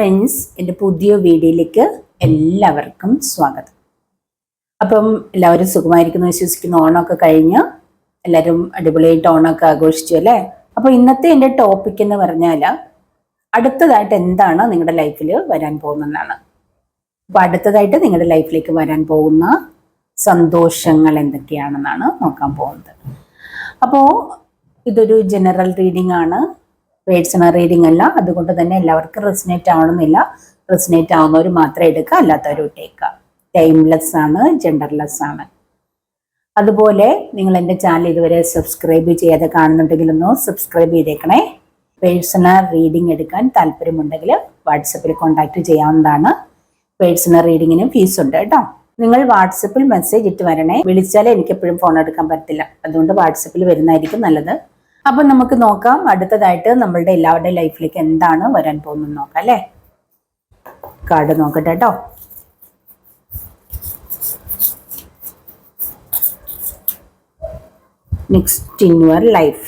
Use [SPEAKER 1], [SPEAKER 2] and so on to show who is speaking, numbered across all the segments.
[SPEAKER 1] Friends എന്റെ പുതിയ വീഡിയോയിലേക്ക് എല്ലാവർക്കും സ്വാഗതം. അപ്പം എല്ലാവരും സുഖമായിരിക്കുന്നു വിശ്വസിക്കുന്നു ഓണമൊക്കെ കഴിഞ്ഞ് എല്ലാവരും അടിപൊളിയായിട്ട് ഓണമൊക്കെ ആഘോഷിച്ചു അല്ലേ? അപ്പോൾ ഇന്നത്തെ എന്റെ ടോപ്പിക് എന്ന് പറഞ്ഞാൽ അടുത്തതായിട്ട് എന്താണ് നിങ്ങളുടെ ലൈഫിൽ വരാൻ പോകുന്നതാണ് അപ്പോൾ അടുത്തതായിട്ട് നിങ്ങളുടെ ലൈഫിലേക്ക് വരാൻ പോകുന്ന സന്തോഷങ്ങൾ എന്തൊക്കെയാണെന്നാണ് നോക്കാൻ പോകുന്നത്. അപ്പോൾ ഇതൊരു ജനറൽ റീഡിംഗ് ആണ്. പേഴ്സണൽ റീഡിംഗ് അല്ല. അതുകൊണ്ട് തന്നെ എല്ലാവർക്കും റെസിനേറ്റ് ആവണമെന്നില്ല റെസിനേറ്റ് ആവുന്നവർ മാത്രം എടുക്കുക അല്ലാത്തവർ വിട്ടേക്കുക. ടൈംലെസ് ആണ് ജെൻഡർലെസ് ആണ്. അതുപോലെ നിങ്ങൾ എന്റെ ചാനൽ ഇതുവരെ സബ്സ്ക്രൈബ് ചെയ്യാതെ കാണുന്നുണ്ടെങ്കിൽ ഒന്ന് സബ്സ്ക്രൈബ് ചെയ്തേക്കണേ. പേഴ്സണൽ റീഡിംഗ് എടുക്കാൻ താല്പര്യമുണ്ടെങ്കിൽ വാട്സപ്പിൽ കോൺടാക്റ്റ് ചെയ്യാവുന്നതാണ്. പേഴ്സണൽ റീഡിങ്ങിന് ഫീസ് ഉണ്ട് കേട്ടോ. നിങ്ങൾ വാട്സപ്പിൽ മെസ്സേജ് ഇട്ട് വരണേ. വിളിച്ചാലേ എനിക്ക് എപ്പോഴും ഫോൺ എടുക്കാൻ പറ്റില്ല അതുകൊണ്ട് വാട്സപ്പിൽ വരുന്നതായിരിക്കും നല്ലത്. അപ്പം നമുക്ക് നോക്കാം അടുത്തതായിട്ട് നമ്മളുടെ എല്ലാവരുടെ ലൈഫിലേക്ക് എന്താണ് വരാൻ പോകുന്നത് നോക്കാം അല്ലേ? കാർഡ് നോക്കട്ടെ കേട്ടോ. Next in your life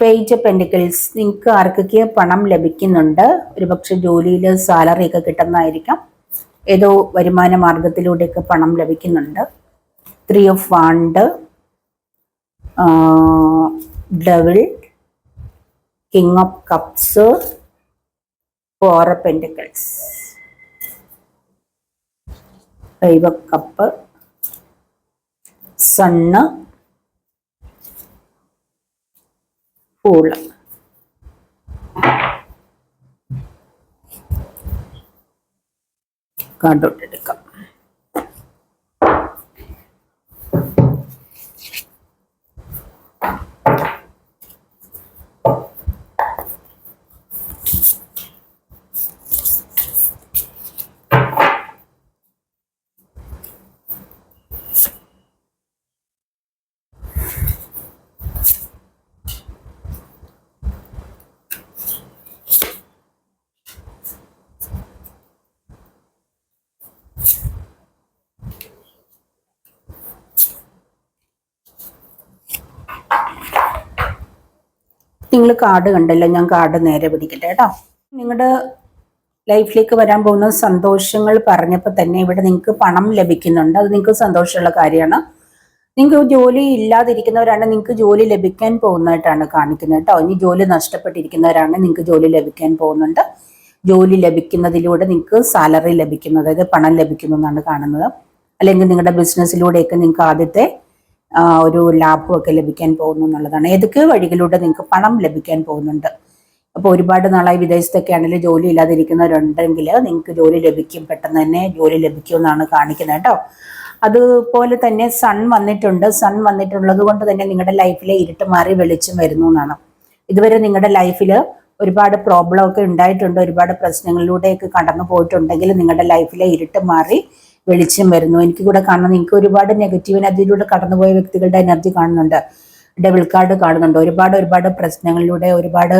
[SPEAKER 1] page pentacles നിങ്ങൾക്ക് ആർക്കൊക്കെ പണം ലഭിക്കുന്നുണ്ട്? ഒരുപക്ഷെ ജോലിയിൽ സാലറി ഒക്കെ കിട്ടുന്നതായിരിക്കാം. ഏതോ വരുമാന മാർഗത്തിലൂടെയൊക്കെ പണം ലഭിക്കുന്നുണ്ട്. Three of wand double king of cups four pentacles five of cup sun fool കാർഡോട്ടെടുക്കാം നിങ്ങൾ കാർഡ് കണ്ടല്ലോ ഞാൻ കാർഡ് നേരെ പിടിക്കട്ടെ കേട്ടോ. നിങ്ങളുടെ ലൈഫിലേക്ക് വരാൻ പോകുന്ന സന്തോഷങ്ങൾ പറഞ്ഞപ്പോൾ തന്നെ ഇവിടെ നിങ്ങൾക്ക് പണം ലഭിക്കുന്നുണ്ട്. അത് നിങ്ങൾക്ക് സന്തോഷമുള്ള കാര്യമാണ്. നിങ്ങൾക്ക് ജോലി ഇല്ലാതിരിക്കുന്നവരാണ് നിങ്ങൾക്ക് ജോലി ലഭിക്കാൻ പോകുന്നതായിട്ടാണ് കാണിക്കുന്നത് കേട്ടോ. ഇനി ജോലി നഷ്ടപ്പെട്ടിരിക്കുന്നവരാണ് നിങ്ങൾക്ക് ജോലി ലഭിക്കാൻ പോകുന്നുണ്ട്. ജോലി ലഭിക്കുന്നതിലൂടെ നിങ്ങൾക്ക് സാലറി ലഭിക്കുന്നു അതായത് പണം ലഭിക്കുന്നു എന്നാണ് കാണുന്നത്. അല്ലെങ്കിൽ നിങ്ങളുടെ ബിസിനസ്സിലൂടെയൊക്കെ നിങ്ങൾക്ക് ആദ്യത്തെ ഒരു ലാഭമൊക്കെ ലഭിക്കാൻ പോകുന്നു എന്നുള്ളതാണ്. ഏതൊക്കെ വഴികളിലൂടെ നിങ്ങൾക്ക് പണം ലഭിക്കാൻ പോകുന്നുണ്ട്? അപ്പോൾ ഒരുപാട് നാളായി വിദേശത്തൊക്കെ ആണെങ്കിൽ ജോലി ഇല്ലാതിരിക്കുന്നവരുണ്ടെങ്കിൽ നിങ്ങൾക്ക് ജോലി ലഭിക്കും. പെട്ടെന്ന് തന്നെ ജോലി ലഭിക്കും എന്നാണ് കാണിക്കുന്നത് കേട്ടോ. അതുപോലെ തന്നെ സൺ വന്നിട്ടുണ്ട്. സൺ വന്നിട്ടുള്ളത് കൊണ്ട് തന്നെ നിങ്ങളുടെ ലൈഫിലെ ഇരുട്ട് മാറി വെളിച്ചം വരുന്നു എന്നാണ്. ഇതുവരെ നിങ്ങളുടെ ലൈഫിൽ ഒരുപാട് പ്രോബ്ലം ഒക്കെ ഉണ്ടായിട്ടുണ്ട്. ഒരുപാട് പ്രശ്നങ്ങളിലൂടെയൊക്കെ കടന്നു പോയിട്ടുണ്ടെങ്കിൽ നിങ്ങളുടെ ലൈഫിലെ ഇരുട്ട് മാറി വെളിച്ചം വരുന്നു. എനിക്ക് കൂടെ കാണുന്നത് എനിക്ക് ഒരുപാട് നെഗറ്റീവ് എനർജിയിലൂടെ കടന്നുപോയ വ്യക്തികളുടെ എനർജി കാണുന്നുണ്ട്. ഡബിൾ കാർഡ് കാണുന്നുണ്ട്. ഒരുപാട് ഒരുപാട് പ്രശ്നങ്ങളിലൂടെ ഒരുപാട്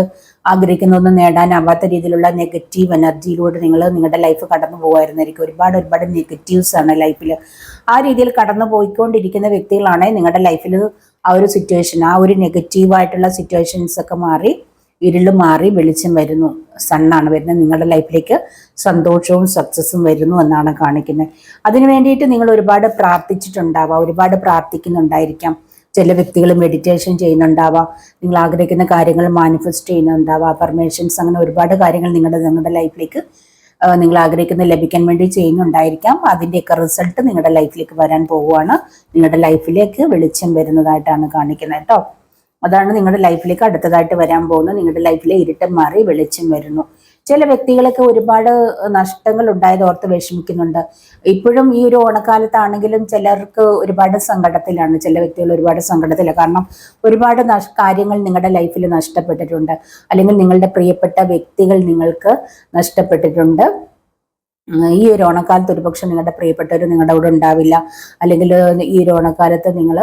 [SPEAKER 1] ആഗ്രഹിക്കുന്നൊന്നും നേടാനാവാത്ത രീതിയിലുള്ള നെഗറ്റീവ് എനർജിയിലൂടെ നിങ്ങൾ നിങ്ങളുടെ ലൈഫ് കടന്നു പോകുമായിരുന്നായിരിക്കും ഒരുപാട് ഒരുപാട് നെഗറ്റീവ്സ് ആണ് ലൈഫിൽ ആ രീതിയിൽ കടന്നു പോയിക്കൊണ്ടിരിക്കുന്ന വ്യക്തികളാണ് നിങ്ങളുടെ ലൈഫിൽ ആ ഒരു സിറ്റുവേഷൻ ആ ഒരു നെഗറ്റീവായിട്ടുള്ള സിറ്റുവേഷൻസ് ഒക്കെ മാറി ഇരുൾ മാറി വെളിച്ചം വരുന്നു. സണ്ണാണ് വരുന്നത്. നിങ്ങളുടെ ലൈഫിലേക്ക് സന്തോഷവും സക്സസ്സും വരുന്നു എന്നാണ് കാണിക്കുന്നത്. അതിനു വേണ്ടിയിട്ട് നിങ്ങൾ ഒരുപാട് പ്രാർത്ഥിച്ചിട്ടുണ്ടാവാം. ഒരുപാട് പ്രാർത്ഥിക്കുന്നുണ്ടായിരിക്കാം. ചില വ്യക്തികൾ മെഡിറ്റേഷൻ ചെയ്യുന്നുണ്ടാവാം. നിങ്ങൾ ആഗ്രഹിക്കുന്ന കാര്യങ്ങൾ മാനിഫെസ്റ്റ് ചെയ്യുന്നുണ്ടാവാം. അഫർമേഷൻസ് അങ്ങനെ ഒരുപാട് കാര്യങ്ങൾ നിങ്ങളുടെ നിങ്ങളുടെ ലൈഫിലേക്ക് നിങ്ങൾ ആഗ്രഹിക്കുന്ന ലഭിക്കാൻ വേണ്ടി ചെയ്യുന്നുണ്ടായിരിക്കാം. അതിന്റെയൊക്കെ റിസൾട്ട് നിങ്ങളുടെ ലൈഫിലേക്ക് വരാൻ പോവുകയാണ്. നിങ്ങളുടെ ലൈഫിലേക്ക് വെളിച്ചം വരുന്നതായിട്ടാണ് കാണിക്കുന്നത് കേട്ടോ. അതാണ് നിങ്ങളുടെ ലൈഫിലേക്ക് അടുത്തതായിട്ട് വരാൻ പോകുന്നത്. നിങ്ങളുടെ ലൈഫിലെ ഇരുട്ടം മാറി വെളിച്ചം വരുന്നു. ചില വ്യക്തികളൊക്കെ ഒരുപാട് നഷ്ടങ്ങൾ ഉണ്ടായത് ഓർത്ത് വിഷമിക്കുന്നുണ്ട്. ഇപ്പോഴും ഈ ഒരു ഓണക്കാലത്താണെങ്കിലും ചിലർക്ക് ഒരുപാട് സങ്കടത്തിലാണ്. ചില വ്യക്തികൾ ഒരുപാട് സങ്കടത്തിലാണ്. കാരണം ഒരുപാട് കാര്യങ്ങൾ നിങ്ങളുടെ ലൈഫിൽ നഷ്ടപ്പെട്ടിട്ടുണ്ട്. അല്ലെങ്കിൽ നിങ്ങളുടെ പ്രിയപ്പെട്ട വ്യക്തികൾ നിങ്ങൾക്ക് നഷ്ടപ്പെട്ടിട്ടുണ്ട്. ഈ ഒരു ഓണക്കാലത്ത് ഒരുപക്ഷെ നിങ്ങളുടെ പ്രിയപ്പെട്ടവർ നിങ്ങളുടെ കൂടെ ഉണ്ടാവില്ല. അല്ലെങ്കിൽ ഈ ഒരു ഓണക്കാലത്ത് നിങ്ങൾ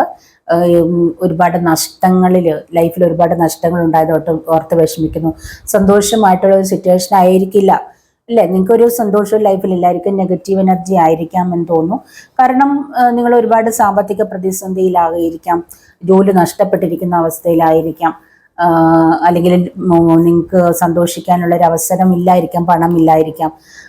[SPEAKER 1] ഒരുപാട് നഷ്ടങ്ങളിൽ ലൈഫിൽ ഒരുപാട് നഷ്ടങ്ങൾ ഉണ്ടായതോട്ട് ഓർത്ത് വിഷമിക്കുന്നു. സന്തോഷമായിട്ടുള്ള ഒരു സിറ്റുവേഷൻ ആയിരിക്കില്ല. അല്ലേ? നിങ്ങൾക്കൊരു സന്തോഷവും ലൈഫിൽ ഇല്ലായിരിക്കും നെഗറ്റീവ് എനർജി ആയിരിക്കാം എന്ന് തോന്നുന്നു. കാരണം നിങ്ങൾ ഒരുപാട് സാമ്പത്തിക പ്രതിസന്ധിയിലായിരിക്കാം. ജോലി നഷ്ടപ്പെട്ടിരിക്കുന്ന അവസ്ഥയിലായിരിക്കാം. അല്ലെങ്കിൽ നിങ്ങൾക്ക് സന്തോഷിക്കാനുള്ള ഒരു അവസരം ഇല്ലായിരിക്കാം പണം ഇല്ലായിരിക്കാം. ആഹ് ആ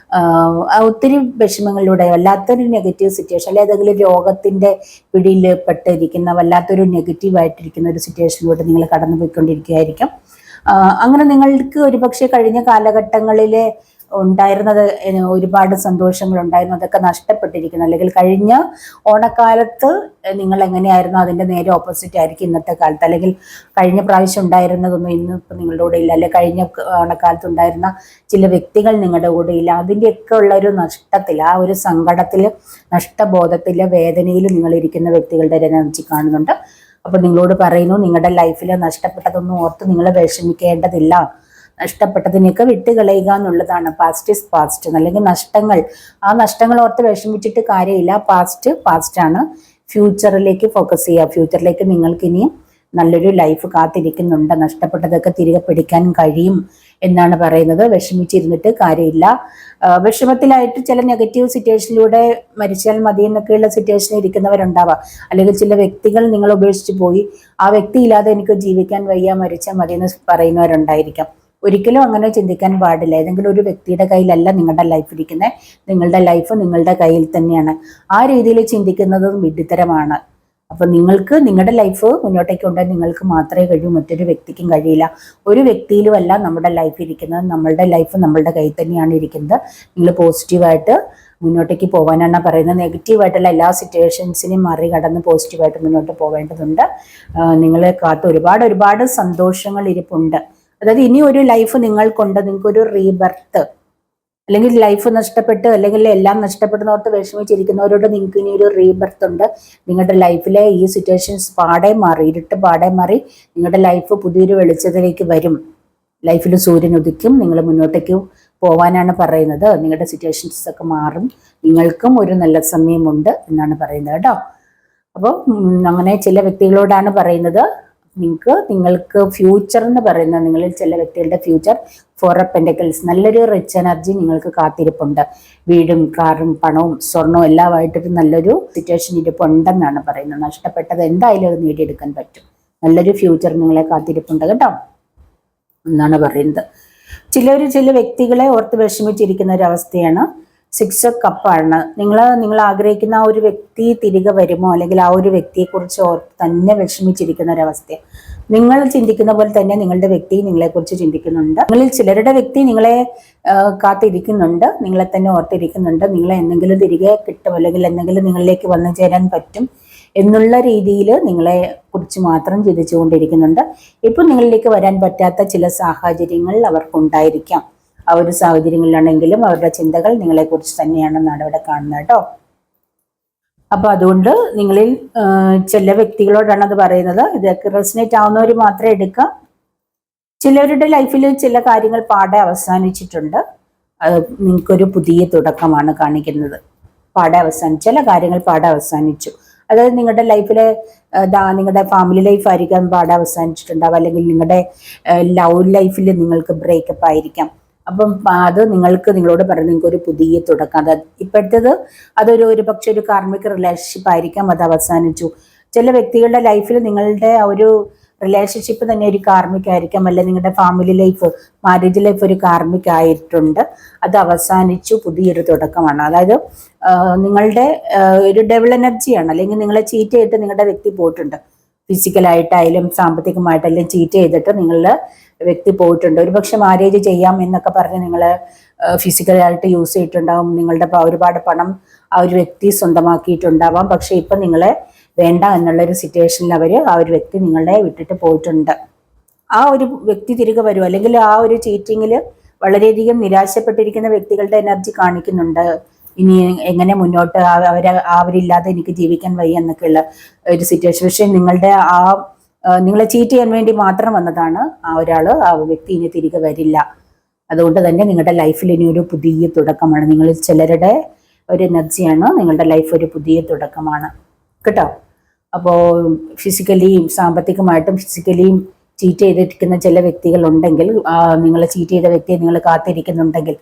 [SPEAKER 1] ഒത്തിരി വിഷമങ്ങളിലൂടെ വല്ലാത്തൊരു നെഗറ്റീവ് സിറ്റുവേഷൻ അല്ലെ ഏതെങ്കിലും രോഗത്തിന്റെ പിടിയിൽ പെട്ടിരിക്കുന്ന വല്ലാത്തൊരു നെഗറ്റീവായിട്ടിരിക്കുന്ന ഒരു സിറ്റുവേഷനിലൂടെ നിങ്ങൾ കടന്നു പോയിക്കൊണ്ടിരിക്കുകയായിരിക്കും അങ്ങനെ നിങ്ങൾക്ക് ഒരുപക്ഷെ കഴിഞ്ഞ കാലഘട്ടങ്ങളിലെ ഉണ്ടായിരുന്നത് ഒരുപാട് സന്തോഷങ്ങൾ ഉണ്ടായിരുന്നു. അതൊക്കെ നഷ്ടപ്പെട്ടിരിക്കുന്നു. അല്ലെങ്കിൽ കഴിഞ്ഞ ഓണക്കാലത്ത് നിങ്ങൾ എങ്ങനെയായിരുന്നു? അതിന്റെ നേരെ ഓപ്പോസിറ്റ് ആയിരിക്കും ഇന്നത്തെ കാലത്ത്. അല്ലെങ്കിൽ കഴിഞ്ഞ പ്രാവശ്യം ഉണ്ടായിരുന്നതൊന്നും ഇന്ന് ഇപ്പം നിങ്ങളുടെ കൂടെ ഇല്ല. അല്ലെങ്കിൽ കഴിഞ്ഞ ഓണക്കാലത്ത് ഉണ്ടായിരുന്ന ചില വ്യക്തികൾ നിങ്ങളുടെ കൂടെ ഇല്ല. അതിന്റെയൊക്കെ ഉള്ള ഒരു നഷ്ടത്തിൽ ആ ഒരു സങ്കടത്തിൽ നഷ്ടബോധത്തിൽ വേദനയിൽ നിങ്ങൾ ഇരിക്കുന്ന വ്യക്തികളുടെ എനർജി കാണുന്നുണ്ട്. അപ്പോൾ നിങ്ങളോട് പറയുന്നു നിങ്ങളുടെ ലൈഫിൽ നഷ്ടപ്പെട്ടതൊന്നും ഓർത്ത് നിങ്ങൾ വിഷമിക്കേണ്ടതില്ല. നഷ്ടപ്പെട്ടതിനെയൊക്കെ വിട്ടുകളയുക എന്നുള്ളതാണ്. പാസ്റ്റ് ഇസ് പാസ്റ്റ് അല്ലെങ്കിൽ നഷ്ടങ്ങൾ. ആ നഷ്ടങ്ങൾ ഓർത്ത് വിഷമിച്ചിട്ട് കാര്യമില്ല. പാസ്റ്റ് പാസ്റ്റ് ആണ്. ഫ്യൂച്ചറിലേക്ക് ഫോക്കസ് ചെയ്യുക. ഫ്യൂച്ചറിലേക്ക് നിങ്ങൾക്ക് ഇനിയും നല്ലൊരു ലൈഫ് കാത്തിരിക്കുന്നുണ്ട്. നഷ്ടപ്പെട്ടതൊക്കെ തിരികെ പിടിക്കാൻ കഴിയും എന്നാണ് പറയുന്നത്. വിഷമിച്ചിരുന്നിട്ട് കാര്യമില്ല. വിഷമത്തിലായിട്ട് ചില നെഗറ്റീവ് സിറ്റുവേഷനിലൂടെ മരിച്ചാൽ മതി എന്നൊക്കെയുള്ള സിറ്റുവേഷനിൽ ഇരിക്കുന്നവരുണ്ടാവാം. അല്ലെങ്കിൽ ചില വ്യക്തികൾ നിങ്ങൾ ഉപേക്ഷിച്ച് പോയി. ആ വ്യക്തി ഇല്ലാതെ എനിക്ക് ജീവിക്കാൻ വയ്യ മരിച്ചാൽ മതി എന്ന് പറയുന്നവരുണ്ടായിരിക്കാം. ഒരിക്കലും അങ്ങനെ ചിന്തിക്കാൻ പാടില്ല. ഏതെങ്കിലും ഒരു വ്യക്തിയുടെ കയ്യിലല്ല നിങ്ങളുടെ ലൈഫ് ഇരിക്കുന്നത് നിങ്ങളുടെ ലൈഫ് നിങ്ങളുടെ കയ്യിൽ തന്നെയാണ്. ആ രീതിയിൽ ചിന്തിക്കുന്നത് വിഡ്ഢിത്തരമാണ്. അപ്പൊ നിങ്ങൾക്ക് നിങ്ങളുടെ ലൈഫ് മുന്നോട്ടേക്ക് ഉണ്ടെങ്കിൽ നിങ്ങൾക്ക് മാത്രമേ കഴിയൂ. മറ്റൊരു വ്യക്തിക്കും കഴിയില്ല. ഒരു വ്യക്തിയിലുമല്ല നമ്മുടെ ലൈഫ് ഇരിക്കുന്നത്. നമ്മളുടെ ലൈഫ് നമ്മളുടെ കയ്യിൽ തന്നെയാണ് ഇരിക്കുന്നത്. നിങ്ങൾ പോസിറ്റീവായിട്ട് മുന്നോട്ടേക്ക് പോകാനാണ് പറയുന്നത്. നെഗറ്റീവായിട്ടുള്ള എല്ലാ സിറ്റുവേഷൻസിനെയും മറികടന്ന് പോസിറ്റീവായിട്ട് മുന്നോട്ട് പോവേണ്ടതുണ്ട്. നിങ്ങളെ കാത്ത് ഒരുപാട് ഒരുപാട് സന്തോഷങ്ങൾ ഇരിപ്പുണ്ട്. അതായത് ഇനി ഒരു ലൈഫ് നിങ്ങൾക്കുണ്ട് നിങ്ങൾക്കൊരു റീബർത്ത് അല്ലെങ്കിൽ ലൈഫ് നഷ്ടപ്പെട്ട് അല്ലെങ്കിൽ എല്ലാം നഷ്ടപ്പെടുന്നവർക്ക് വിഷമിച്ചിരിക്കുന്നവരോട് നിങ്ങൾക്ക് ഇനി ഒരു റീബർത്ത് ഉണ്ട്. നിങ്ങളുടെ ലൈഫിലെ ഈ സിറ്റുവേഷൻസ് പാടെ മാറി ഇരുട്ട് പാടെ മാറി നിങ്ങളുടെ ലൈഫ് പുതിയൊരു വെളിച്ചത്തിലേക്ക് വരും. ലൈഫിൽ സൂര്യൻ ഉദിക്കും നിങ്ങൾ മുന്നോട്ടേക്ക് പോവാനാണ് പറയുന്നത്. നിങ്ങളുടെ സിറ്റുവേഷൻസ് ഒക്കെ മാറും. നിങ്ങൾക്കും ഒരു നല്ല സമയമുണ്ട് എന്നാണ് പറയുന്നത് കേട്ടോ. അപ്പോൾ അങ്ങനെ ചില വ്യക്തികളോടാണ് പറയുന്നത്. നിങ്ങൾക്ക് നിങ്ങൾക്ക് ഫ്യൂച്ചർ എന്ന് പറയുന്ന നിങ്ങളിൽ ചില വ്യക്തികളുടെ ഫ്യൂച്ചർ ഫോർ പെൻഡക്കിൾസ് നല്ലൊരു റിച്ച് എനർജി നിങ്ങൾക്ക് കാത്തിരിപ്പുണ്ട്. വീടും കാറും പണവും സ്വർണവും എല്ലാമായിട്ടൊരു നല്ലൊരു സിറ്റുവേഷൻ ഇരിപ്പുണ്ടെന്നാണ് പറയുന്നത്. നഷ്ടപ്പെട്ടത് എന്തായാലും അത് നേടിയെടുക്കാൻ പറ്റും. നല്ലൊരു ഫ്യൂച്ചർ നിങ്ങളെ കാത്തിരിപ്പുണ്ട് കേട്ടോ എന്നാണ് പറയുന്നത്. ചിലർ ചില വ്യക്തികളെ ഓർത്ത് വിഷമിച്ചിരിക്കുന്ന ഒരു സിക്സ് കപ്പാണ്. നിങ്ങൾ നിങ്ങൾ ആഗ്രഹിക്കുന്ന ആ ഒരു വ്യക്തി തിരികെ വരുമോ? അല്ലെങ്കിൽ ആ ഒരു വ്യക്തിയെക്കുറിച്ച് ഓർത്ത് തന്നെ വിഷമിച്ചിരിക്കുന്ന ഒരവസ്ഥ. നിങ്ങൾ ചിന്തിക്കുന്ന പോലെ തന്നെ നിങ്ങളുടെ വ്യക്തി നിങ്ങളെക്കുറിച്ച് ചിന്തിക്കുന്നുണ്ട്. നിങ്ങളിൽ ചിലരുടെ വ്യക്തി നിങ്ങളെ കാത്തിരിക്കുന്നുണ്ട്. നിങ്ങളെ തന്നെ ഓർത്തിരിക്കുന്നുണ്ട്. നിങ്ങളെ എന്തെങ്കിലും തിരികെ കിട്ടും. അല്ലെങ്കിൽ എന്തെങ്കിലും നിങ്ങളിലേക്ക് വന്നു ചേരാൻ പറ്റും എന്നുള്ള രീതിയിൽ നിങ്ങളെ കുറിച്ച് മാത്രം ചിന്തിച്ചുകൊണ്ടിരിക്കുന്നുണ്ട്. ഇപ്പം നിങ്ങളിലേക്ക് വരാൻ പറ്റാത്ത ചില സാഹചര്യങ്ങൾ അവർക്കുണ്ടായിരിക്കാം. ആ ഒരു സാഹചര്യങ്ങളിലാണെങ്കിലും അവരുടെ ചിന്തകൾ നിങ്ങളെക്കുറിച്ച് തന്നെയാണെന്നാണ് ഇവിടെ കാണുന്നത് കേട്ടോ. അപ്പൊ അതുകൊണ്ട് നിങ്ങളിൽ ചില വ്യക്തികളോടാണ് അത് പറയുന്നത്. ഇതൊക്കെ റെസിനേറ്റ് ആവുന്നവർ മാത്രമേ എടുക്കാം. ചിലവരുടെ ലൈഫിൽ ചില കാര്യങ്ങൾ പാടെ അവസാനിച്ചിട്ടുണ്ട്. നിങ്ങൾക്കൊരു പുതിയ തുടക്കമാണ് കാണിക്കുന്നത്. പാടെ അവസാനിച്ചു ചില കാര്യങ്ങൾ പാടെ അവസാനിച്ചു. അതായത് നിങ്ങളുടെ ലൈഫിലെ നിങ്ങളുടെ ഫാമിലി ലൈഫ് ആയിരിക്കാം പാടെ അവസാനിച്ചിട്ടുണ്ടാവും. അല്ലെങ്കിൽ നിങ്ങളുടെ ലവ് ലൈഫിൽ നിങ്ങൾക്ക് ബ്രേക്കപ്പ് ആയിരിക്കാം. അപ്പം അത് നിങ്ങൾക്ക് നിങ്ങളോട് പറഞ്ഞു നിങ്ങൾക്ക് ഒരു പുതിയ തുടക്കം. അത് ഇപ്പോഴത്തേത് അതൊരു ഒരു പക്ഷെ ഒരു കാർമിക റിലേഷൻഷിപ്പ് ആയിരിക്കാം അത് അവസാനിച്ചു. ചില വ്യക്തികളുടെ ലൈഫിൽ നിങ്ങളുടെ ഒരു റിലേഷൻഷിപ്പ് തന്നെ ഒരു കാർമിക് ആയിരിക്കാം അല്ലെങ്കിൽ നിങ്ങളുടെ ഫാമിലി ലൈഫ് മാരേജ് ലൈഫ് ഒരു കാർമിക് ആയിട്ടുണ്ട്. അത് അവസാനിച്ചു പുതിയൊരു തുടക്കമാണ്. അതായത് നിങ്ങളുടെ ഒരു ഡബിൾ എനർജിയാണ് അല്ലെങ്കിൽ നിങ്ങളെ ചീറ്റ് ചെയ്തിട്ട് നിങ്ങളുടെ വ്യക്തി പോയിട്ടുണ്ട്. ഫിസിക്കലായിട്ടായാലും സാമ്പത്തികമായിട്ടായാലും ചീറ്റ് ചെയ്തിട്ട് നിങ്ങളുടെ വ്യക്തി പോയിട്ടുണ്ട്. ഒരു പക്ഷെ മാരേജ് ചെയ്യാം എന്നൊക്കെ പറഞ്ഞ് നിങ്ങൾ ഫിസിക്കലായിട്ട് യൂസ് ചെയ്തിട്ടുണ്ടാവും. നിങ്ങളുടെ ഒരുപാട് പണം ആ ഒരു വ്യക്തി സ്വന്തമാക്കിയിട്ടുണ്ടാവാം. പക്ഷെ ഇപ്പം നിങ്ങളെ വേണ്ട എന്നുള്ളൊരു സിറ്റുവേഷനിൽ അവർ ആ ഒരു വ്യക്തി നിങ്ങളെ വിട്ടിട്ട് പോയിട്ടുണ്ട്. ആ ഒരു വ്യക്തി തിരികെ വരും അല്ലെങ്കിൽ ആ ഒരു ചീറ്റിങ്ങിൽ വളരെയധികം നിരാശപ്പെട്ടിരിക്കുന്ന വ്യക്തികളുടെ എനർജി കാണിക്കുന്നുണ്ട്. ഇനി എങ്ങനെ മുന്നോട്ട് അവരെ അവരില്ലാതെ എനിക്ക് ജീവിക്കാൻ വയ്യ എന്നൊക്കെയുള്ള ഒരു സിറ്റുവേഷൻ പക്ഷേ നിങ്ങളുടെ ആ, നിങ്ങളെ ചീറ്റ് ചെയ്യാൻ വേണ്ടി മാത്രം വന്നതാണ് ആ ഒരാൾ ആ വ്യക്തി ഇനി തിരികെ വരില്ല. അതുകൊണ്ട് തന്നെ നിങ്ങളുടെ ലൈഫിൽ ഇനി ഒരു പുതിയ തുടക്കമാണ്. നിങ്ങൾ ചിലരുടെ ഒരു എനർജിയാണ് നിങ്ങളുടെ ലൈഫ് ഒരു പുതിയ തുടക്കമാണ്. കേട്ടോ? അപ്പോൾ ഫിസിക്കലിയും സാമ്പത്തികമായിട്ടും ഫിസിക്കലിയും ചീറ്റ് ചെയ്തിരിക്കുന്ന ചില വ്യക്തികളുണ്ടെങ്കിൽ നിങ്ങൾ ചീറ്റ് ചെയ്ത വ്യക്തിയെ നിങ്ങൾ കാത്തിരിക്കുന്നുണ്ടെങ്കിൽ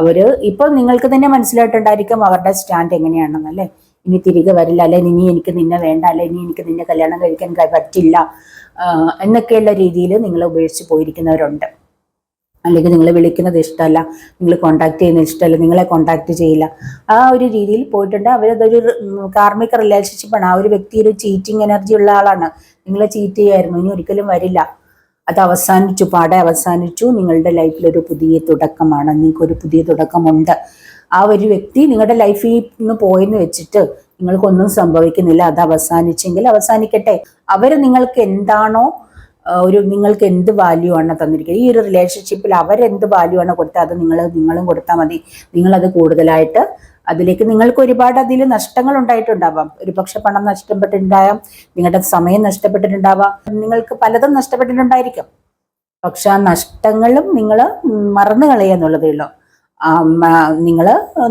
[SPEAKER 1] അവർ ഇപ്പോൾ നിങ്ങൾക്ക് തന്നെ മനസ്സിലായിട്ടുണ്ടായിരിക്കും അവരുടെ സ്റ്റാൻഡ് എങ്ങനെയാണെന്ന് അല്ലേ? ഇനി തിരികെ വരില്ല അല്ലെ? ഇനി എനിക്ക് നിന്നെ വേണ്ട അല്ലെ? ഇനി എനിക്ക് നിന്നെ കല്യാണം കഴിക്കാൻ പറ്റില്ല എന്നൊക്കെയുള്ള രീതിയിൽ നിങ്ങൾ ഉപേക്ഷിച്ച് പോയിരിക്കുന്നവരുണ്ട്. അല്ലെങ്കിൽ നിങ്ങൾ വിളിക്കുന്നത് ഇഷ്ടമല്ല നിങ്ങൾ കോണ്ടാക്ട് ചെയ്യുന്നത് ഇഷ്ടമല്ല നിങ്ങളെ കോണ്ടാക്ട് ചെയ്യില്ല. ആ ഒരു രീതിയിൽ പോയിട്ടുണ്ട്. അവരതൊരു കാർമിക റിലേഷൻഷിപ്പാണ് ആ ഒരു വ്യക്തി ഒരു ചീറ്റിംഗ് എനർജി ഉള്ള ആളാണ്. നിങ്ങളെ ചീറ്റ് ചെയ്യായിരുന്നു ഇനി ഒരിക്കലും വരില്ല. അത് അവസാനിച്ചു പാടെ അവസാനിച്ചു. നിങ്ങളുടെ ലൈഫിൽ ഒരു പുതിയ തുടക്കമാണ്. നിങ്ങൾക്ക് ഒരു പുതിയ തുടക്കമുണ്ട്. ആ ഒരു വ്യക്തി നിങ്ങളുടെ ലൈഫിൽ നിന്ന് പോയെന്ന് വെച്ചിട്ട് നിങ്ങൾക്കൊന്നും സംഭവിക്കുന്നില്ല. അത് അവസാനിച്ചെങ്കിൽ അവസാനിക്കട്ടെ. അവർ നിങ്ങൾക്ക് എന്താണോ ഒരു നിങ്ങൾക്ക് എന്ത് വാല്യൂ ആണ് തന്നിരിക്കുന്നത്? ഈ ഒരു റിലേഷൻഷിപ്പിൽ അവരെന്ത് വാല്യൂ ആണ് കൊടുത്തത് അത് നിങ്ങൾ നിങ്ങളും കൊടുത്താൽ മതി. നിങ്ങളത് കൂടുതലായിട്ട് അതിലേക്ക് നിങ്ങൾക്ക് ഒരുപാട് അതിൽ നഷ്ടങ്ങൾ ഉണ്ടായിട്ടുണ്ടാവാം. ഒരു പക്ഷെ പണം നഷ്ടപ്പെട്ടിട്ടുണ്ടാകാം നിങ്ങളുടെ സമയം നഷ്ടപ്പെട്ടിട്ടുണ്ടാവാം. നിങ്ങൾക്ക് പലതും നഷ്ടപ്പെട്ടിട്ടുണ്ടായിരിക്കും. പക്ഷെ ആ നഷ്ടങ്ങളും നിങ്ങൾ മറന്നു കളയുക എന്നുള്ളതേ ഉള്ളൂ. നിങ്ങൾ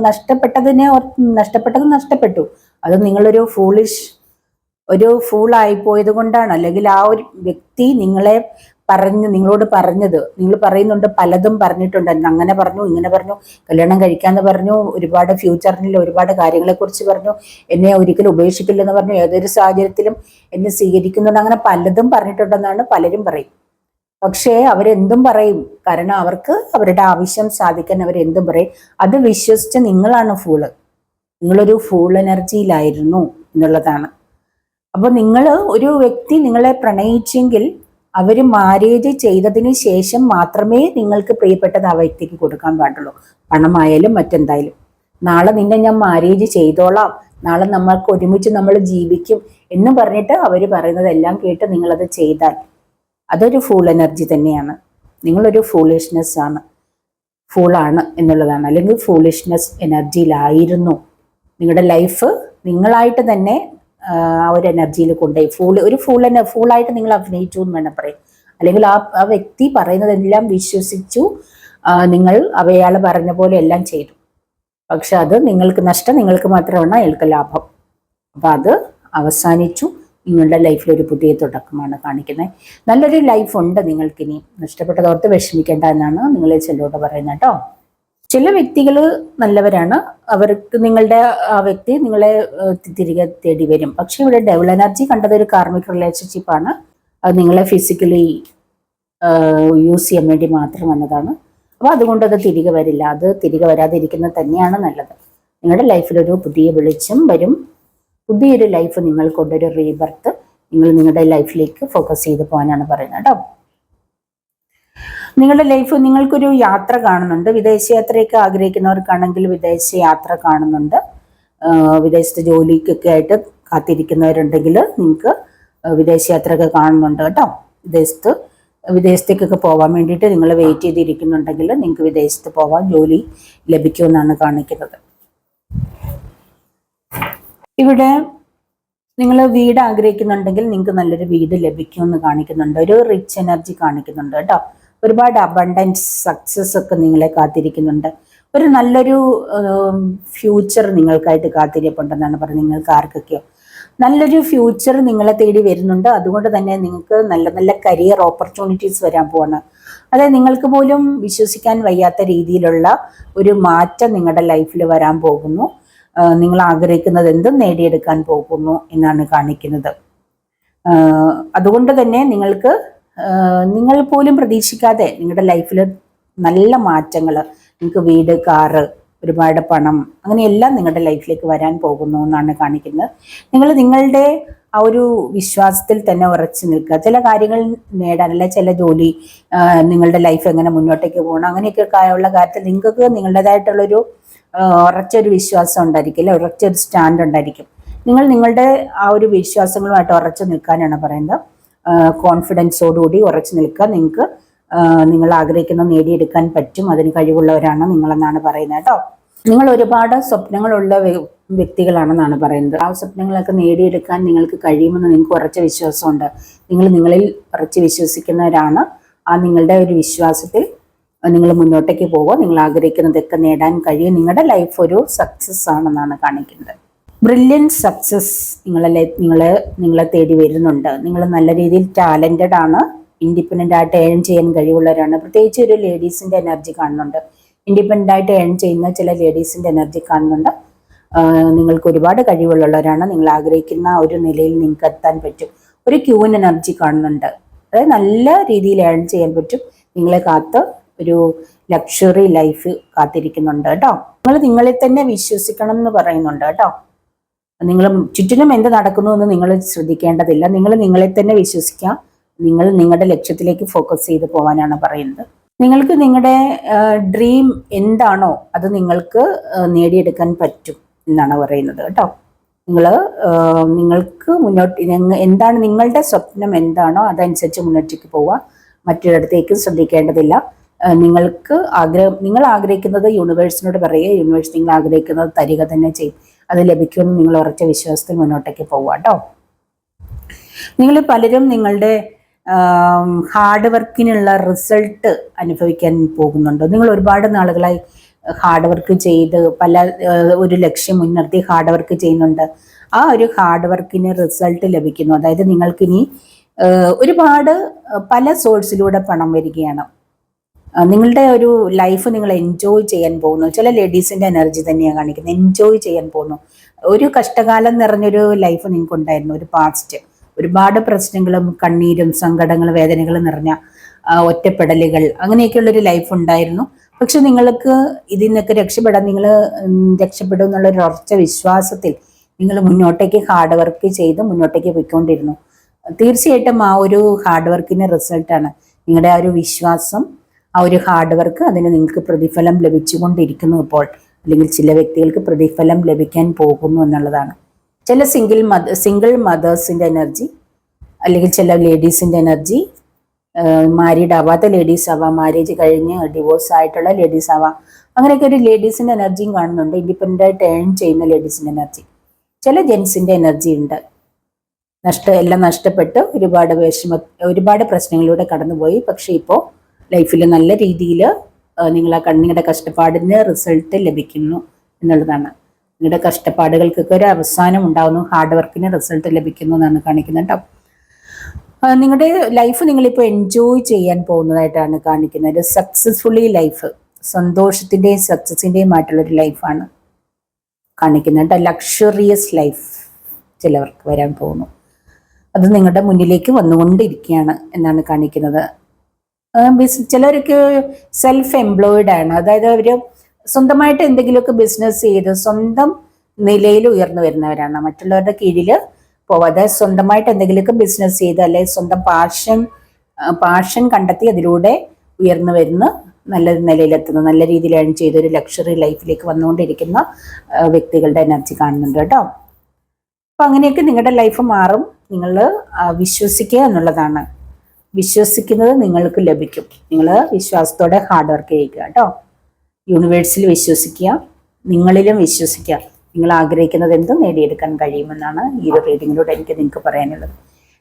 [SPEAKER 1] നഷ്ടപ്പെട്ടതിനെ നഷ്ടപ്പെട്ടത് നഷ്ടപ്പെട്ടു. അത് നിങ്ങളൊരു ഫൂളിഷ് ഒരു ഫൂളായി പോയത് കൊണ്ടാണ്. അല്ലെങ്കിൽ ആ ഒരു വ്യക്തി നിങ്ങളെ പറഞ്ഞു നിങ്ങളോട് പറഞ്ഞത് നിങ്ങൾ പറയുന്നുണ്ട് പലതും പറഞ്ഞിട്ടുണ്ട്. അങ്ങനെ പറഞ്ഞു ഇങ്ങനെ പറഞ്ഞു കല്യാണം കഴിക്കാന്ന് പറഞ്ഞു ഒരുപാട് ഫ്യൂച്ചറിൽ ഒരുപാട് കാര്യങ്ങളെക്കുറിച്ച് പറഞ്ഞു എന്നെ ഒരിക്കലും ഉപേക്ഷിക്കില്ലെന്ന് പറഞ്ഞു ഏതൊരു സാഹചര്യത്തിലും എന്നെ സ്വീകരിക്കുന്നുണ്ട്. അങ്ങനെ പലതും പറഞ്ഞിട്ടുണ്ടെന്നാണ് പലരും പറയും. പക്ഷേ അവരെന്തും പറയും. കാരണം അവർക്ക് അവരുടെ ആവശ്യം സാധിക്കാൻ അവരെന്തും പറയും. അത് വിശ്വസിച്ച് നിങ്ങളാണ് ഫൂൾ നിങ്ങളൊരു ഫൂൾ എനർജിയിലായിരുന്നു എന്നുള്ളതാണ്. അപ്പോൾ നിങ്ങൾ ഒരു വ്യക്തി നിങ്ങളെ പ്രണയിച്ചെങ്കിൽ അവർ മാരേജ് ചെയ്തതിന് ശേഷം മാത്രമേ നിങ്ങൾക്ക് പ്രിയപ്പെട്ടത് ആ വ്യക്തിക്ക് കൊടുക്കാൻ പാടുള്ളൂ. പണമായാലും മറ്റെന്തായാലും. നാളെ നിന്നെ ഞാൻ മാരേജ് ചെയ്തോളാം. നാളെ നമ്മൾക്ക് ഒരുമിച്ച് നമ്മൾ ജീവിക്കും എന്ന് പറഞ്ഞിട്ട് അവർ പറയുന്നതെല്ലാം കേട്ട് നിങ്ങളത് ചെയ്താൽ അതൊരു ഫൂൾ എനർജി തന്നെയാണ്. നിങ്ങളൊരു ഫൂളിഷ്നെസ് ആണ്. ഫൂളാണ് എന്നുള്ളതാണ്. അല്ലെങ്കിൽ ഫൂളിഷ്നെസ് എനർജിയിലായിരുന്നു നിങ്ങളുടെ ലൈഫ് നിങ്ങളായിട്ട് തന്നെ ആ ഒരു എനർജിയിൽ കൊണ്ടുപോയി. ഫുൾ ഒരു ഫുൾ തന്നെ ഫുള്ളായിട്ട് നിങ്ങൾ അഭിനയിച്ചു എന്ന് വേണം പറയും അല്ലെങ്കിൽ ആ ആ വ്യക്തി പറയുന്നതെല്ലാം വിശ്വസിച്ചു നിങ്ങൾ അവയാൾ പറഞ്ഞ പോലെ എല്ലാം ചെയ്തു. പക്ഷെ അത് നിങ്ങൾക്ക് നഷ്ടം നിങ്ങൾക്ക് മാത്രമാണ് അയാൾക്ക് ലാഭം. അപ്പം അത് അവസാനിച്ചു. നിങ്ങളുടെ ലൈഫിൽ ഒരു പുതിയ തുടക്കമാണ് കാണിക്കുന്നത്. നല്ലൊരു ലൈഫ് ഉണ്ട് നിങ്ങൾക്കിനി. നഷ്ടപ്പെട്ടതോർത്ത് വിഷമിക്കേണ്ട എന്നാണ് നിങ്ങളെ ചെല്ലോട്ട് പറയുന്നത് കേട്ടോ. ചില വ്യക്തികൾ നല്ലവരാണ്. അവർക്ക് നിങ്ങളുടെ ആ വ്യക്തി നിങ്ങളെ തിരികെ തേടി വരും. പക്ഷെ ഇവിടെ ഡെവൽ എനർജി കണ്ടത് ഒരു കാർമിക് റിലേഷൻഷിപ്പാണ് അത് നിങ്ങളെ ഫിസിക്കലി യൂസ് ചെയ്യാൻ വേണ്ടി മാത്രം വന്നതാണ്. അപ്പോൾ അതുകൊണ്ട് അത് തിരികെ വരില്ല. അത് തിരികെ വരാതിരിക്കുന്നത് തന്നെയാണ് നല്ലത്. നിങ്ങളുടെ ലൈഫിലൊരു പുതിയ വെളിച്ചം വരും. പുതിയൊരു ലൈഫ് നിങ്ങൾക്കൊണ്ടൊരു റീബർത്ത് നിങ്ങൾ നിങ്ങളുടെ ലൈഫിലേക്ക് ഫോക്കസ് ചെയ്ത് പോകാനാണ് പറയുന്നത്. കേട്ടോ. നിങ്ങളുടെ ലൈഫ് നിങ്ങൾക്കൊരു യാത്ര കാണുന്നുണ്ട്. വിദേശയാത്രയൊക്കെ ആഗ്രഹിക്കുന്നവർക്കാണെങ്കിൽ വിദേശ യാത്ര കാണുന്നുണ്ട് വിദേശത്ത് ജോലിക്കൊക്കെ ആയിട്ട് കാത്തിരിക്കുന്നവരുണ്ടെങ്കിൽ നിങ്ങൾക്ക് വിദേശയാത്രയൊക്കെ കാണുന്നുണ്ട് കേട്ടോ. വിദേശത്ത് വിദേശത്തേക്കൊക്കെ പോകാൻ വേണ്ടിയിട്ട് നിങ്ങൾ വെയിറ്റ് ചെയ്തിരിക്കുന്നുണ്ടെങ്കിൽ നിങ്ങൾക്ക് വിദേശത്ത് പോകാൻ ജോലി ലഭിക്കുമെന്നാണ് കാണിക്കുന്നത്. ഇവിടെ നിങ്ങൾ വീട് ആഗ്രഹിക്കുന്നുണ്ടെങ്കിൽ നിങ്ങൾക്ക് നല്ലൊരു വീട് ലഭിക്കുമെന്ന് കാണിക്കുന്നുണ്ട്. ഒരു റിച്ച് എനർജി കാണിക്കുന്നുണ്ട് കേട്ടോ. ഒരുപാട് അബണ്ടൻസ് സക്സസ് ഒക്കെ നിങ്ങളെ കാത്തിരിക്കുന്നുണ്ട്. ഒരു നല്ലൊരു ഫ്യൂച്ചർ നിങ്ങൾക്കായിട്ട് കാത്തിരിപ്പുണ്ടെന്നാണ് പറയുന്നത് നിങ്ങൾക്ക് ആർക്കൊക്കെയോ നല്ലൊരു ഫ്യൂച്ചർ നിങ്ങളെ തേടി വരുന്നുണ്ട്. അതുകൊണ്ട് തന്നെ നിങ്ങൾക്ക് നല്ല നല്ല കരിയർ ഓപ്പർച്യൂണിറ്റീസ് വരാൻ പോവാണ്. അതായത് നിങ്ങൾക്ക് പോലും വിശ്വസിക്കാൻ വയ്യാത്ത രീതിയിലുള്ള ഒരു മാറ്റം നിങ്ങളുടെ ലൈഫിൽ വരാൻ പോകുന്നു. നിങ്ങൾ ആഗ്രഹിക്കുന്നത് എന്തും നേടിയെടുക്കാൻ പോകുന്നു എന്നാണ് കാണിക്കുന്നത്. അതുകൊണ്ട് തന്നെ നിങ്ങൾക്ക് നിങ്ങൾ പോലും പ്രതീക്ഷിക്കാതെ നിങ്ങളുടെ ലൈഫിൽ നല്ല മാറ്റങ്ങൾ നിങ്ങൾക്ക് വീട് കാറ് ഒരുപാട് പണം അങ്ങനെയെല്ലാം നിങ്ങളുടെ ലൈഫിലേക്ക് വരാൻ പോകുന്നു എന്നാണ് കാണിക്കുന്നത്. നിങ്ങൾ നിങ്ങളുടെ ആ ഒരു വിശ്വാസത്തിൽ തന്നെ ഉറച്ചു നിൽക്കുക. ചില കാര്യങ്ങൾ നേടാനല്ല ചില ജോലി നിങ്ങളുടെ ലൈഫ് എങ്ങനെ മുന്നോട്ടേക്ക് പോകണം അങ്ങനെയൊക്കെ ഉള്ള കാര്യത്തിൽ നിങ്ങൾക്ക് നിങ്ങളുടേതായിട്ടുള്ളൊരു ഉറച്ചൊരു വിശ്വാസം ഉണ്ടായിരിക്കും അല്ലെ? ഉറച്ചൊരു സ്റ്റാൻഡ് ഉണ്ടായിരിക്കും. നിങ്ങൾ നിങ്ങളുടെ ആ ഒരു വിശ്വാസങ്ങളുമായിട്ട് ഉറച്ചു നിൽക്കാനാണ് പറയുന്നത്. കോൺഫിഡൻസോടുകൂടി ഉറച്ചു നിൽക്കുക. നിങ്ങൾക്ക് നിങ്ങൾ ആഗ്രഹിക്കുന്ന നേടിയെടുക്കാൻ പറ്റും. അതിന് കഴിവുള്ളവരാണ് നിങ്ങളെന്നാണ് പറയുന്നത് കേട്ടോ. നിങ്ങൾ ഒരുപാട് സ്വപ്നങ്ങളുള്ള വ്യക്തികളാണെന്നാണ് പറയുന്നത്. ആ സ്വപ്നങ്ങളൊക്കെ നേടിയെടുക്കാൻ നിങ്ങൾക്ക് കഴിയുമെന്ന് നിങ്ങൾക്ക് ഉറച്ച വിശ്വാസമുണ്ട്. നിങ്ങൾ നിങ്ങളിൽ ഉറച്ച് വിശ്വസിക്കുന്നവരാണ്. ആ നിങ്ങളുടെ ഒരു വിശ്വാസത്തിൽ നിങ്ങൾ മുന്നോട്ടേക്ക് പോകുക നിങ്ങൾ ആഗ്രഹിക്കുന്നതൊക്കെ നേടാൻ കഴിയും. നിങ്ങളുടെ ലൈഫ് ഒരു സക്സസ് ആണെന്നാണ് കാണിക്കുന്നത്. ബ്രില്യൻ സക്സസ് നിങ്ങളെ നിങ്ങൾ നിങ്ങളെ തേടി വരുന്നുണ്ട്. നിങ്ങൾ നല്ല രീതിയിൽ ടാലന്റഡ് ആണ് ഇൻഡിപെൻഡന്റ് ആയിട്ട് ഏൺ ചെയ്യാൻ കഴിവുള്ളവരാണ്. പ്രത്യേകിച്ച് ഒരു ലേഡീസിന്റെ എനർജി കാണുന്നുണ്ട്. ഇൻഡിപെൻഡന്റ് ആയിട്ട് ഏൺ ചെയ്യുന്ന ചില ലേഡീസിന്റെ എനർജി കാണുന്നുണ്ട്. നിങ്ങൾക്ക് ഒരുപാട് കഴിവുള്ളവരാണ്. നിങ്ങൾ ആഗ്രഹിക്കുന്ന ഒരു നിലയിൽ നിങ്ങൾക്ക് എത്താൻ പറ്റും. ഒരു ക്യൂൻ എനർജി കാണുന്നുണ്ട്. അതായത് നല്ല രീതിയിൽ ഏൺ ചെയ്യാൻ പറ്റും. നിങ്ങളെ കാത്ത് ഒരു ലക്ഷറി ലൈഫ് കാത്തിരിക്കുന്നുണ്ട് കേട്ടോ. നിങ്ങൾ നിങ്ങളെ തന്നെ വിശ്വസിക്കണം എന്ന് പറയുന്നുണ്ട് കേട്ടോ. നിങ്ങൾ ചുറ്റിനും എന്ത് നടക്കുന്നു എന്ന് നിങ്ങൾ ശ്രദ്ധിക്കേണ്ടതില്ല. നിങ്ങൾ നിങ്ങളെ തന്നെ വിശ്വസിക്കാം നിങ്ങൾ നിങ്ങളുടെ ലക്ഷ്യത്തിലേക്ക് ഫോക്കസ് ചെയ്ത് പോകാനാണ് പറയുന്നത്. നിങ്ങൾക്ക് നിങ്ങളുടെ ഡ്രീം എന്താണോ അത് നിങ്ങൾക്ക് നേടിയെടുക്കാൻ പറ്റും എന്നാണ് പറയുന്നത് കേട്ടോ. നിങ്ങൾ നിങ്ങൾക്ക് മുന്നോട്ട് എന്താണ് നിങ്ങളുടെ സ്വപ്നം എന്താണോ അതനുസരിച്ച് മുന്നോട്ടേക്ക് പോവുക. മറ്റൊരിടത്തേക്ക് ശ്രദ്ധിക്കേണ്ടതില്ല. നിങ്ങൾക്ക് ആഗ്രഹം നിങ്ങൾ ആഗ്രഹിക്കുന്നത് യൂണിവേഴ്സിനോട് പറയുക. യൂണിവേഴ്സ് നിങ്ങൾ ആഗ്രഹിക്കുന്നത് തരിക തന്നെ ചെയ്യും. അത് ലഭിക്കുമെന്ന് നിങ്ങൾ ഉറച്ച വിശ്വാസത്തിൽ മുന്നോട്ടേക്ക് പോവുക കേട്ടോ. നിങ്ങൾ പലരും നിങ്ങളുടെ ഹാർഡ് വർക്കിനുള്ള റിസൾട്ട് അനുഭവിക്കാൻ പോകുന്നുണ്ടോ? നിങ്ങൾ ഒരുപാട് നാളുകളായി ഹാർഡ് വർക്ക് ചെയ്ത് പല ഒരു ലക്ഷ്യം മുൻനിർത്തി ഹാർഡ് വർക്ക് ചെയ്യുന്നുണ്ട്. ആ ഒരു ഹാർഡ് വർക്കിന് റിസൾട്ട് ലഭിക്കുന്നു. അതായത് നിങ്ങൾക്കിനി ഒരുപാട് പല സോഴ്സിലൂടെ പണം വരികയാണ്. നിങ്ങളുടെ ഒരു ലൈഫ് നിങ്ങൾ എൻജോയ് ചെയ്യാൻ പോകുന്നു. ചില ലേഡീസിന്റെ എനർജി തന്നെയാണ് കാണിക്കുന്നത്. എൻജോയ് ചെയ്യാൻ പോകുന്നു. ഒരു കഷ്ടകാലം നിറഞ്ഞൊരു ലൈഫ് നിങ്ങൾക്ക് ഉണ്ടായിരുന്നു ഒരു പാസ്റ്റ് ഒരുപാട് പ്രശ്നങ്ങളും കണ്ണീരും സങ്കടങ്ങളും വേദനകളും നിറഞ്ഞ ഒറ്റപ്പെടലുകൾ അങ്ങനെയൊക്കെയുള്ളൊരു ലൈഫ് ഉണ്ടായിരുന്നു. പക്ഷെ നിങ്ങൾക്ക് ഇതിൽ നിന്നൊക്കെ രക്ഷപ്പെടാൻ നിങ്ങൾ രക്ഷപ്പെടും എന്നുള്ള ഒരു ഉറച്ച വിശ്വാസത്തിൽ നിങ്ങൾ മുന്നോട്ടേക്ക് ഹാർഡ് വർക്ക് ചെയ്ത് മുന്നോട്ടേക്ക് പോയിക്കൊണ്ടിരുന്നു. തീർച്ചയായിട്ടും ആ ഒരു ഹാർഡ് വർക്കിന്റെ റിസൾട്ടാണ് നിങ്ങളുടെ ആ ഒരു വിശ്വാസം. ആ ഒരു ഹാർഡ് വർക്ക് അതിന് നിങ്ങൾക്ക് പ്രതിഫലം ലഭിച്ചുകൊണ്ടിരിക്കുന്നു ഇപ്പോൾ. അല്ലെങ്കിൽ ചില വ്യക്തികൾക്ക് പ്രതിഫലം ലഭിക്കാൻ പോകുന്നു എന്നുള്ളതാണ്. ചില സിംഗിൾ മദ സിംഗിൾ മദേഴ്സിന്റെ എനർജി അല്ലെങ്കിൽ ചില ലേഡീസിന്റെ എനർജി മാരീഡ് ആവാത്ത ലേഡീസ് ആവാം മാരേജ് കഴിഞ്ഞ് ഡിവോഴ്സ് ആയിട്ടുള്ള ലേഡീസ് ആവാം. അങ്ങനെയൊക്കെ ഒരു ലേഡീസിന്റെ എനർജിയും കാണുന്നുണ്ട്. ഇൻഡിപെൻഡന്റ് ആയിട്ട് ഏൺ ചെയ്യുന്ന ലേഡീസിന്റെ എനർജി ചില ജെൻസിന്റെ എനർജി ഉണ്ട്. നഷ്ട എല്ലാം നഷ്ടപ്പെട്ട് ഒരുപാട് വിഷമ ഒരുപാട് പ്രശ്നങ്ങളിലൂടെ കടന്നുപോയി. പക്ഷേ ഇപ്പോൾ ലൈഫിൽ നല്ല രീതിയിൽ നിങ്ങൾ നിങ്ങളുടെ കഷ്ടപ്പാടിന് റിസൾട്ട് ലഭിക്കുന്നു എന്നുള്ളതാണ്. നിങ്ങളുടെ കഷ്ടപ്പാടുകൾക്കൊക്കെ ഒരു അവസാനം ഉണ്ടാകുന്നു ഹാർഡ് വർക്കിന് റിസൾട്ട് ലഭിക്കുന്നു എന്നാണ് കാണിക്കുന്നത് കേട്ടോ. നിങ്ങളുടെ ലൈഫ് നിങ്ങളിപ്പോൾ എൻജോയ് ചെയ്യാൻ പോകുന്നതായിട്ടാണ് കാണിക്കുന്നത്. സക്സസ്ഫുള്ളി ലൈഫ് സന്തോഷത്തിന്റെയും സക്സസിന്റെയും ആയിട്ടുള്ളൊരു ലൈഫാണ് കാണിക്കുന്നത് ലക്ഷറിയസ് ലൈഫ് ചിലവർക്ക് വരാൻ പോകുന്നു. അത് നിങ്ങളുടെ മുന്നിലേക്ക് വന്നുകൊണ്ടിരിക്കുകയാണ് എന്നാണ് കാണിക്കുന്നത്. ചിലരൊക്കെ സെൽഫ് എംപ്ലോയിഡ് ആണ്. അതായത് അവർ സ്വന്തമായിട്ട് എന്തെങ്കിലുമൊക്കെ ബിസിനസ് ചെയ്ത് സ്വന്തം നിലയിൽ ഉയർന്നു വരുന്നവരാണ്. മറ്റുള്ളവരുടെ കീഴിൽ പോവാതെ സ്വന്തമായിട്ട് എന്തെങ്കിലുമൊക്കെ ബിസിനസ് ചെയ്ത് അല്ലെങ്കിൽ സ്വന്തം പാഷൻ പാഷൻ കണ്ടെത്തി അതിലൂടെ ഉയർന്നു വരുന്ന നല്ല നിലയിലെത്തുന്ന നല്ല രീതിയിൽ ഏൺ ചെയ്ത് ഒരു ലക്ഷറി ലൈഫിലേക്ക് വന്നുകൊണ്ടിരിക്കുന്ന വ്യക്തികളുടെ എനർജി കാണുന്നുണ്ട് കേട്ടോ. അപ്പൊ അങ്ങനെയൊക്കെ നിങ്ങളുടെ ലൈഫ് മാറും. നിങ്ങൾ വിശ്വസിക്കുക എന്നുള്ളതാണ്. വിശ്വസിക്കുന്നത് നിങ്ങൾക്ക് ലഭിക്കും. നിങ്ങൾ വിശ്വാസത്തോടെ ഹാർഡ് വർക്ക് ചെയ്യുക കേട്ടോ യൂണിവേഴ്സിൽ വിശ്വസിക്കുക നിങ്ങളിലും വിശ്വസിക്കുക. നിങ്ങൾ ആഗ്രഹിക്കുന്നത് എന്തും നേടിയെടുക്കാൻ കഴിയുമെന്നാണ് ഈ ഒരു റീഡിങ്ങിലൂടെ എനിക്ക് നിങ്ങൾക്ക് പറയാനുള്ളത്.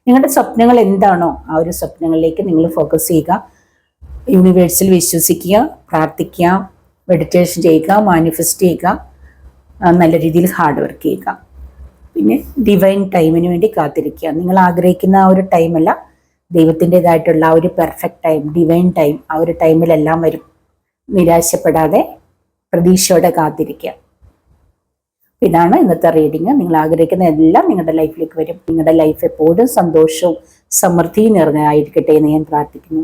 [SPEAKER 1] നിങ്ങളുടെ സ്വപ്നങ്ങൾ എന്താണോ ആ ഒരു സ്വപ്നങ്ങളിലേക്ക് നിങ്ങൾ ഫോക്കസ് ചെയ്യുക. യൂണിവേഴ്സിൽ വിശ്വസിക്കുക പ്രാർത്ഥിക്കുക മെഡിറ്റേഷൻ ചെയ്യുക മാനിഫെസ്റ്റ് ചെയ്യുക നല്ല രീതിയിൽ ഹാർഡ് വർക്ക് ചെയ്യുക. പിന്നെ ഡിവൈൻ ടൈമിന് വേണ്ടി കാത്തിരിക്കുക. നിങ്ങൾ ആഗ്രഹിക്കുന്ന ആ ഒരു ടൈമല്ല ദൈവത്തിന്റെതായിട്ടുള്ള ആ ഒരു പെർഫെക്റ്റ് ടൈം ഡിവൈൻ ടൈം ആ ഒരു ടൈമിലെല്ലാം വരും. നിരാശപ്പെടാതെ പ്രതീക്ഷയോടെ കാത്തിരിക്കുക. ഇതാണ് ഇന്നത്തെ റീഡിങ് നിങ്ങൾ ആഗ്രഹിക്കുന്ന എല്ലാം നിങ്ങളുടെ ലൈഫിലേക്ക് വരും. നിങ്ങളുടെ ലൈഫ് എപ്പോഴും സന്തോഷവും സമൃദ്ധിയും നിറഞ്ഞായിരിക്കട്ടെ എന്ന് ഞാൻ പ്രാർത്ഥിക്കുന്നു.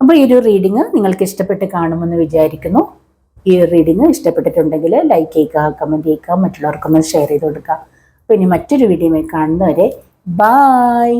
[SPEAKER 1] അപ്പോൾ ഈ ഒരു റീഡിങ് നിങ്ങൾക്ക് ഇഷ്ടപ്പെട്ട് കാണുമെന്ന് വിചാരിക്കുന്നു. ഈ റീഡിങ് ഇഷ്ടപ്പെട്ടിട്ടുണ്ടെങ്കിൽ ലൈക്ക് ചെയ്യുക കമന്റ് ചെയ്യുക മറ്റുള്ളവർക്കൊന്ന് ഷെയർ ചെയ്ത് കൊടുക്കുക. അപ്പോൾ ഇനി മറ്റൊരു വീഡിയോയിൽ കാണുന്നവരെ ബായ്